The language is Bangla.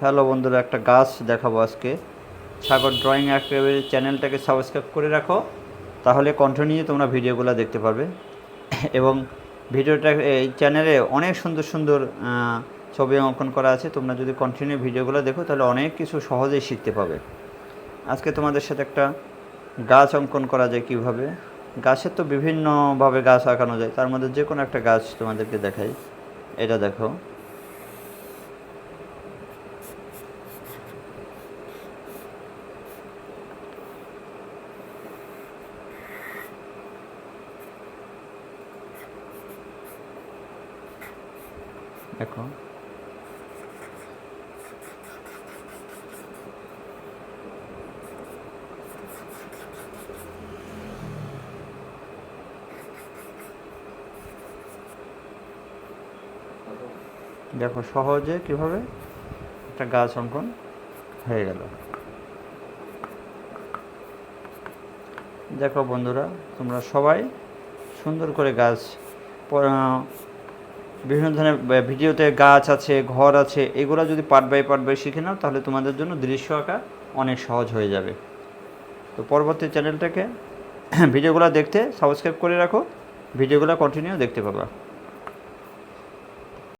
হ্যালো বন্ধুরা, একটা গাছ দেখাবো আজকে। সাগর ড্রয়িং একেবারে চ্যানেলটাকে সাবস্ক্রাইব করে রাখো, তাহলে কন্টিনিউ তোমরা ভিডিওগুলো দেখতে পারবে। এবং ভিডিওটা, এই চ্যানেলে অনেক সুন্দর সুন্দর ছবি অঙ্কন করা আছে। তোমরা যদি কন্টিনিউ ভিডিওগুলো দেখো, তাহলে অনেক কিছু সহজেই শিখতে পাবে। আজকে তোমাদের সাথে একটা গাছ অঙ্কন করা যায় কীভাবে। গাছের তো বিভিন্নভাবে গাছ আঁকানো যায়, তার মধ্যে যে কোনো একটা গাছ তোমাদেরকে দেখাই। এটা দেখো। দেখো। দেখো সহজে কীভাবে একটা গাছ অঙ্কন হয়ে গেল। দেখো বন্ধুরা, তোমরা সবাই সুন্দর করে গাছ বিভিন্ন ধরনের ভিডিওতে গাছ আছে, ঘর আছে, এগুলো যদি পার্ট বাই পার্ট বাই শিখে নাও, তাহলে তোমাদের জন্য দৃশ্য আঁকা অনেক সহজ হয়ে যাবে। তো পরবর্তী চ্যানেলটাকে ভিডিওগুলো দেখতে সাবস্ক্রাইব করে রাখো, ভিডিওগুলো কন্টিনিউ দেখতে পাবা।